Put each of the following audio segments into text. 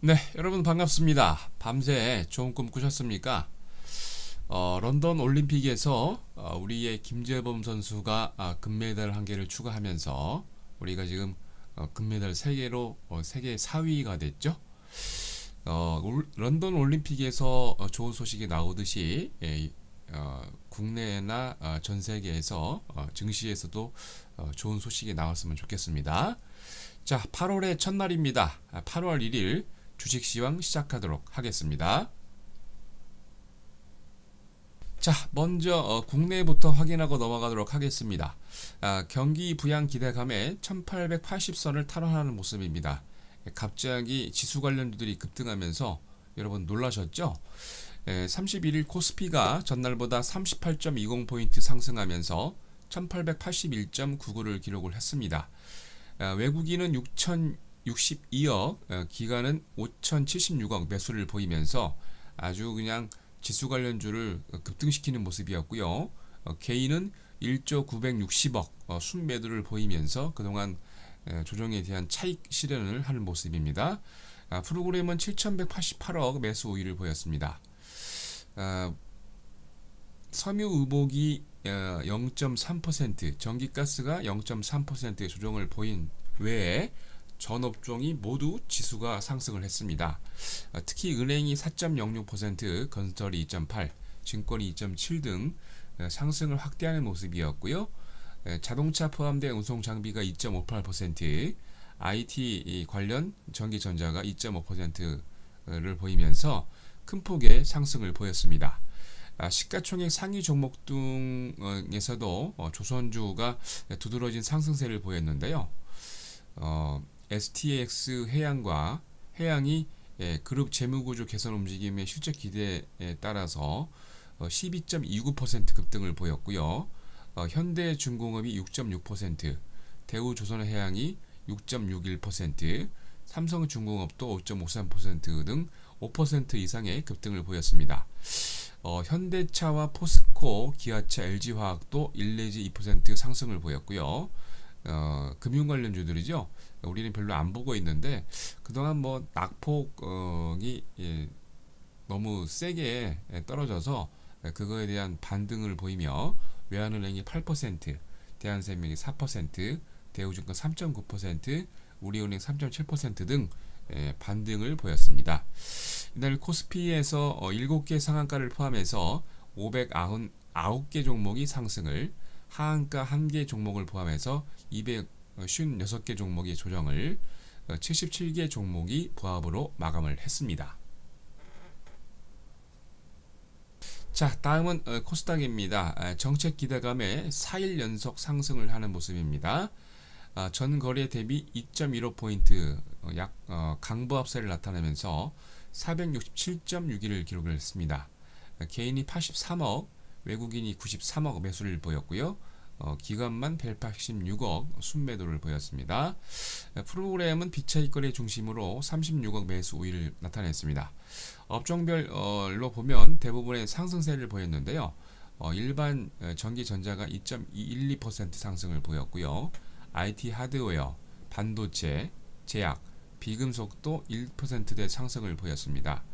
네, 여러분 반갑습니다. 밤새 좋은 꿈 꾸셨습니까? 어, 런던 올림픽에서 어, 우리의 김재범 선수가 아, 금메달 한 개를 추가하면서 우리가 지금 어, 금메달 3개로 어, 세계 4위가 됐죠. 어, 올- 런던 올림픽에서 어, 좋은 소식이 나오듯이 예, 어, 국내나 어, 전 세계에서 어, 증시에서도 어, 좋은 소식이 나왔으면 좋겠습니다. 자, 8월의 첫날입니다. 8월 1일 주식시황 시작하도록 하겠습니다. 자, 먼저 어, 국내부터 확인하고 넘어가도록 하겠습니다. 아, 경기 부양 기대감에 1880선을 탈환하는 모습입니다. 갑자기 지수 관련주들이 급등하면서 여러분 놀라셨죠? 에, 31일 코스피가 전날보다 38.20포인트 상승하면서 1881.99를 기록을 했습니다. 아, 외국인은 6,062억, 어, 기관은 5,076억 매수를 보이면서 아주 그냥 지수 관련주를 어, 급등시키는 모습이었고요. 어, 개인은 1조 960억 어, 순매도를 보이면서 그동안 에, 조정에 대한 차익 실현을 하는 모습입니다. 아, 프로그램은 7,188억 매수 우위를 보였습니다. 아, 섬유 의복이 어, 0.3%, 전기가스가 0.3%의 조정을 보인 외에 전 업종이 모두 지수가 상승을 했습니다. 아, 특히 은행이 4.06%, 건설이 2.8, 증권이 2.7등 어, 상승을 확대하는 모습이었고요. 에, 자동차 포함된 운송 장비가 2.58%, IT 이 관련 전기전자가 2.5%를 보이면서 큰 폭의 상승을 보였습니다. 아, 시가총액 상위 종목 등에서도 어, 조선주가 두드러진 상승세를 보였는데요. 어, STX 해양과 해양이 예, 그룹 재무구조 개선 움직임의 실적 기대에 따라서 어, 12.29% 급등을 보였고요. 어, 현대중공업이 6.6%, 대우조선해양이 6.61%, 삼성중공업도 5.53%등 5% 이상의 급등을 보였습니다. 어, 현대차와 포스코, 기아차, LG화학도 1 내지 2% 상승을 보였고요. 어, 금융 관련주들이죠. 우리는 별로 안 보고 있는데 그동안 뭐 낙폭이 예, 너무 세게 예, 떨어져서 예, 그거에 대한 반등을 보이며 외환은행이 8%, 대한생명이 4%, 대우증권 3.9%, 우리은행 3.7%등 예, 반등을 보였습니다. 이날 코스피에서 어, 7개 상한가를 포함해서 599개 종목이 상승을 하한가 1개 종목을 포함해서 256개 종목이 조정을 어, 77개 종목이 부합으로 마감을 했습니다. 자, 다음은 어, 코스닥입니다. 아, 정책 기대감에 4일 연속 상승을 하는 모습입니다. 아, 전 거래 대비 2.15포인트 어, 약 어, 강보 합세를 나타내면서 467.61을 기록을 했습니다. 아, 개인이 83억, 외국인이 93억 매수를 보였고요. 어, 기관만 186억 순매도를 보였습니다. 아, 프로그램은 비차익 거래 중심으로 36억 매수 우위를 나타냈습니다. 업종별로 보면 대부분의 상승세를 보였는데요. 어, 일반 어, 전기전자가 2.212% 상승을 보였고요. IT 하드웨어, 반도체, 제약, 비금속도 1%대 상승을 보였습니다.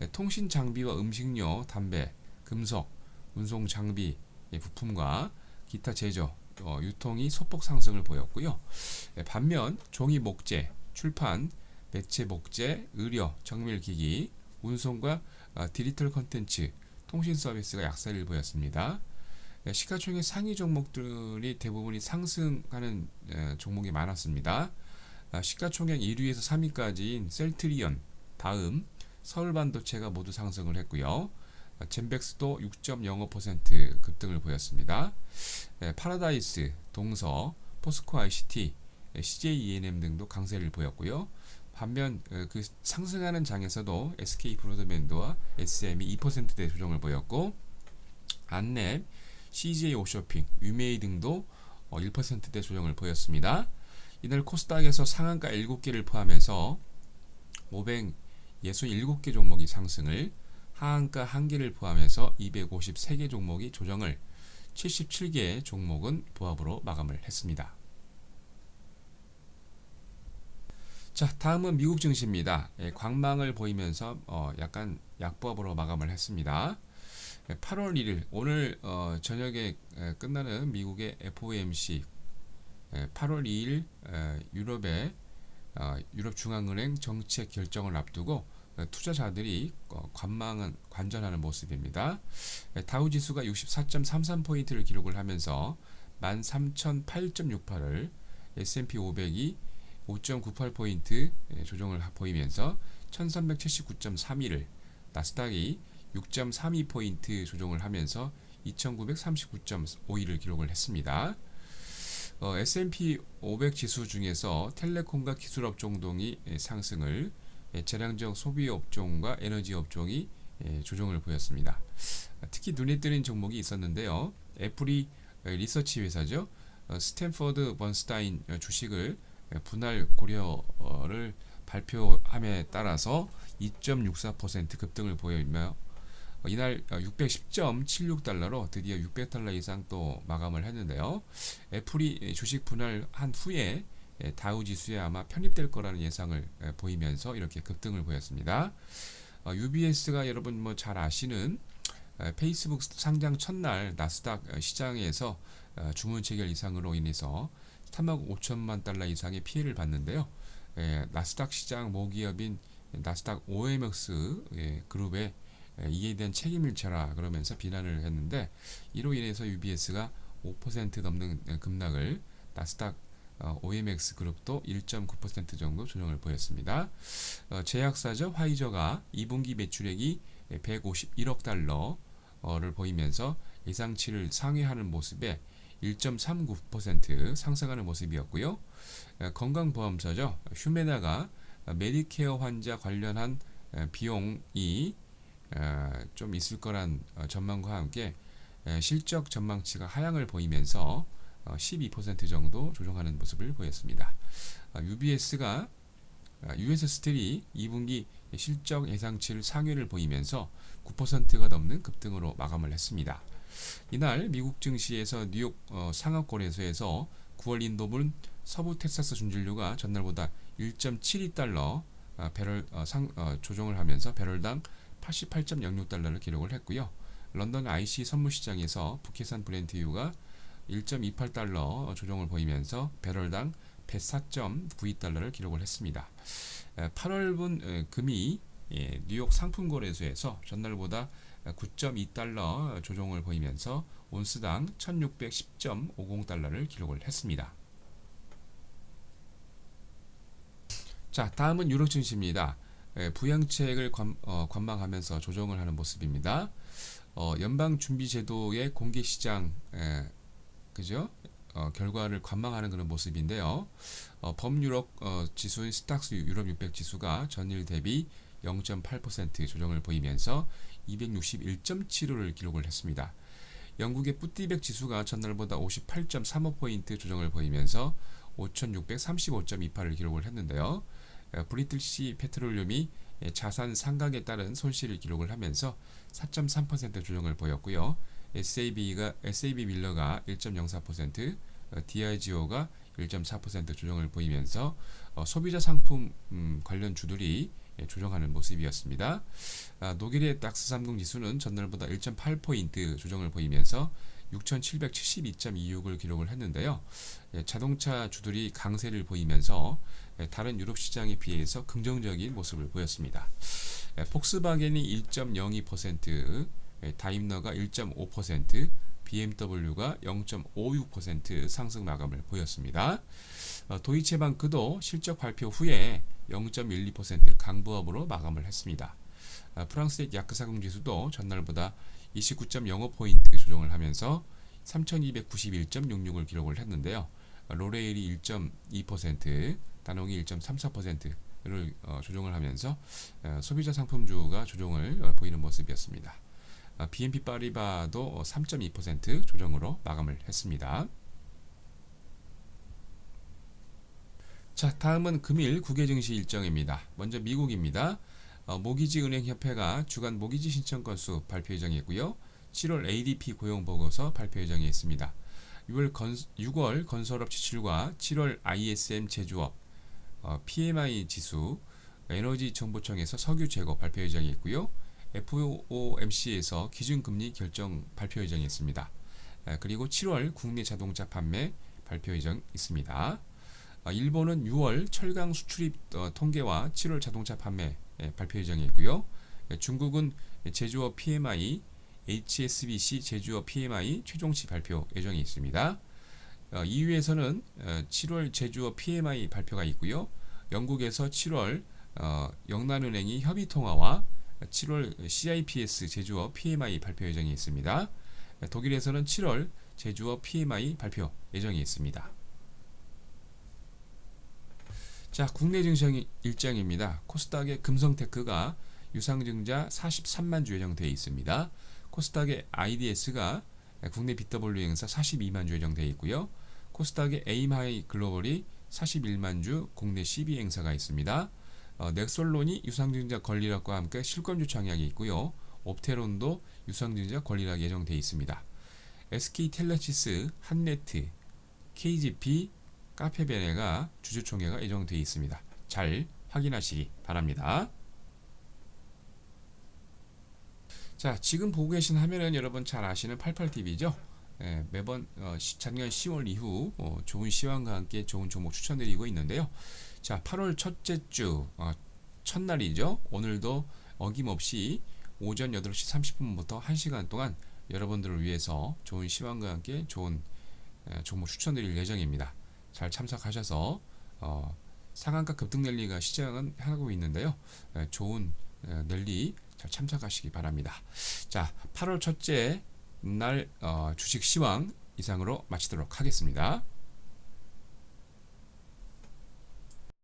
예, 통신 장비와 음식료, 담배, 금속, 운송 장비, 예, 부품과 기타 제조, 어, 유통이 소폭 상승을 보였고요. 예, 반면 종이 목재, 출판, 매체 목재, 의료, 정밀기기, 운송과 어, 디지털 컨텐츠, 통신 서비스가 약세를 보였습니다. 예, 시가총액 상위 종목들이 대부분이 상승하는 예, 종목이 많았습니다. 아, 시가총액 1위에서 3위까지인 셀트리온, 다음 서울반도체가 모두 상승을 했고요. 아, 젠백스도 6.05% 급등을 보였습니다. 예, 파라다이스, 동서, 포스코 ICT, 예, CJ E&M 등도 강세를 보였고요. 반면 어, 그 상승하는 장에서도 SK 브로드밴드와 SM이 2%대 조정을 보였고 안랩, CJ 오쇼핑, 위메이 등도 어, 1%대 조정을 보였습니다. 이날 코스닥에서 상한가 7개를 포함해서 567개 종목이 상승을 하한가 1개를 포함해서 253개 종목이 조정을 77개 종목은 보합으로 마감을 했습니다. 자, 다음은 미국 증시입니다. 예, 광망을 보이면서 어, 약간 약보합으로 마감을 했습니다. 예, 8월 1일 오늘 어, 저녁에 에, 끝나는 미국의 FOMC 예, 8월 2일 에, 유럽의 어, 유럽 중앙은행 정책 결정을 앞두고 에, 투자자들이 어, 관망은 관전하는 모습입니다. 에, 다우 지수가 64.33 포인트를 기록을 하면서 13,008.68을 S&P 500이 5.98포인트 예, 조정을 보이면서 1379.31을 나스닥이 6.32포인트 조정을 하면서 2939.51을 기록을 했습니다. 어, S&P 500 지수 중에서 텔레콤과 기술업종 동이 예, 상승을 예, 재량적 소비 업종과 에너지 업종이 예, 조정을 보였습니다. 특히 눈에 띄는 종목이 있었는데요. 애플이 리서치 회사죠. 어, 스탠퍼드 번스타인 주식을 분할 고려를 발표함에 따라서 2.64% 급등을 보이며 이날 610.76달러로 드디어 600달러 이상 또 마감을 했는데요. 애플이 주식 분할한 후에 다우 지수에 아마 편입될 거라는 예상을 보이면서 이렇게 급등을 보였습니다. UBS가 여러분 뭐 잘 아시는 페이스북 상장 첫날 나스닥 시장에서 주문 체결 이상으로 인해서 3억 5천만 달러 이상의 피해를 봤는데요. 예, 나스닥 시장 모기업인 나스닥 OMX 예, 그룹에 예, 이에 대한 책임을 져라 그러면서 비난을 했는데 이로 인해서 UBS가 5% 넘는 급락을 나스닥 어, OMX 그룹도 1.9% 정도 조정을 보였습니다. 어, 제약사죠 화이저가 2분기 매출액이 151억 달러를 보이면서 예상치를 상회하는 모습에 1.39% 상승하는 모습이었고요. 건강보험사죠. 휴메나가 메디케어 환자 관련한 비용이 좀 있을 거란 어, 전망과 함께 실적 전망치가 하향을 보이면서 12% 어, 정도 조정하는 모습을 보였습니다. UBS가 US 스틸이 2분기 실적 예상치를 상회를 보이면서 9%가 넘는 급등으로 마감을 했습니다. 이날 미국 증시에서 뉴욕 어, 상하거래소에서 9월 인도분 서부 텍사스 준진료가 전날보다 1.72달러 어, 배럴 어, 상, 어, 조정을 하면서 배럴당 88.06달러를 기록을 했고요. 런던 IC 선물 시장에서 북해산 브렌트유가 1.28달러 조정을 보이면서 배럴당 104.92달러를 기록을 했습니다. 8월분 금이 예, 뉴욕 상품거래소에서 전날보다 9.2달러 조정을 보이면서 온스당 1610.50달러를 기록을 했습니다. 자, 다음은 유로 증시입니다. 예, 부양책을 관, 어, 관망하면서 조정을 하는 모습입니다. 어, 연방준비제도의 공개시장 예, 그죠? 어, 결과를 관망하는 그런 모습인데요. 어, 범유럽 어, 지수인 스탁스 유럽 600 지수가 전일 대비 0.8% 조정을 보이면서 261.75를 기록을 했습니다. 영국의 뿌띠백 지수가 전날보다 58.35포인트 조정을 보이면서 5635.28을 기록을 했는데요. 브리틀시 페트롤륨이 자산 상각에 따른 손실을 기록을 하면서 4.3% 조정을 보였고요. SAB가 SAB 밀러가 1.04%, DIGO가 1.4% 조정을 보이면서 어, 소비자 상품 음, 관련 주들이 예, 조정하는 모습이었습니다. 아, 독일의 닥스 30 지수는 전날보다 1.8포인트 조정을 보이면서 6,772.26을 기록을 했는데요. 예, 자동차 주들이 강세를 보이면서 예, 다른 유럽 시장에 비해서 긍정적인 모습을 보였습니다. 폭스바겐이 1.02%, 다임너가 1.5%, BMW가 0.56% 상승 마감을 보였습니다. 어, 도이체방크도 실적 발표 후에 0.12% 강보합으로 마감을 했습니다. 아, 프랑스의 야크사공 지수도 전날보다 29.05포인트 조정을 하면서 3291.66을 기록을 했는데요. 로레일이 1.2%, 다농이 1.34%를 어, 조정을 하면서 어, 소비자 상품주가 조정을 어, 보이는 모습이었습니다. 아, BNP 파리바도 3.2% 조정으로 마감을 했습니다. 자, 다음은 금일 국외 증시 일정입니다. 먼저 미국입니다. 어, 모기지 은행 협회가 주간 모기지 신청 건수 발표 예정이고요. 7월 ADP 고용 보고서 발표 예정이 있습니다. 6월, 건, 6월 건설업 지출과 7월 ISM 제조업 어, PMI 지수, 에너지 정보청에서 석유 재고 발표 예정이 있고요. FOMC에서 기준금리 결정 발표 예정이 있습니다. 에, 그리고 7월 국내 자동차 판매 발표 예정 있습니다. 어, 일본은 6월 철강 수출입 어, 통계와 7월 자동차 판매 에, 발표 예정이 있고요. 에, 중국은 제조업 PMI, HSBC 제조업 PMI 최종치 발표 예정이 있습니다. 어, EU에서는 어, 7월 제조업 PMI 발표가 있고요. 영국에서 7월 어, 영란은행이 협의 통화와 7월 CIPS 제조업 PMI 발표 예정이 있습니다. 독일에서는 7월 제조업 PMI 발표 예정이 있습니다. 자, 국내 증시 일정입니다. 코스닥의 금성테크가 유상증자 43만 주 예정되어 있습니다. 코스닥의 IDS가 국내 BW 행사 42만 주 예정되어 있고요. 코스닥의 에임하이 글로벌이 41만 주 국내 CB 행사가 있습니다. 어, 넥솔론이 유상증자 권리락과 함께 실권주 청약이 있고요. 옵테론도 유상증자 권리락 예정되어 있습니다. SK텔레시스, 한네트, KGP, 카페베네가 주주총회가 예정되어 있습니다. 잘 확인하시기 바랍니다. 자, 지금 보고 계신 화면은 여러분 잘 아시는 88TV죠? 예, 매번 어, 시, 작년 10월 이후 어, 좋은 시황과 함께 좋은 종목 추천드리고 있는데요. 자, 8월 첫째 주 어, 첫날이죠. 오늘도 어김없이 오전 8시 30분부터 1시간 동안 여러분들을 위해서 좋은 시황과 함께 좋은 에, 종목 추천드릴 예정입니다. 잘 참석하셔서 어, 상한가 급등 랠리가 시작은 하고 있는데요. 에, 좋은 에, 랠리 잘 참석하시기 바랍니다. 자, 8월 첫째 날 어, 주식 시황 이상으로 마치도록 하겠습니다.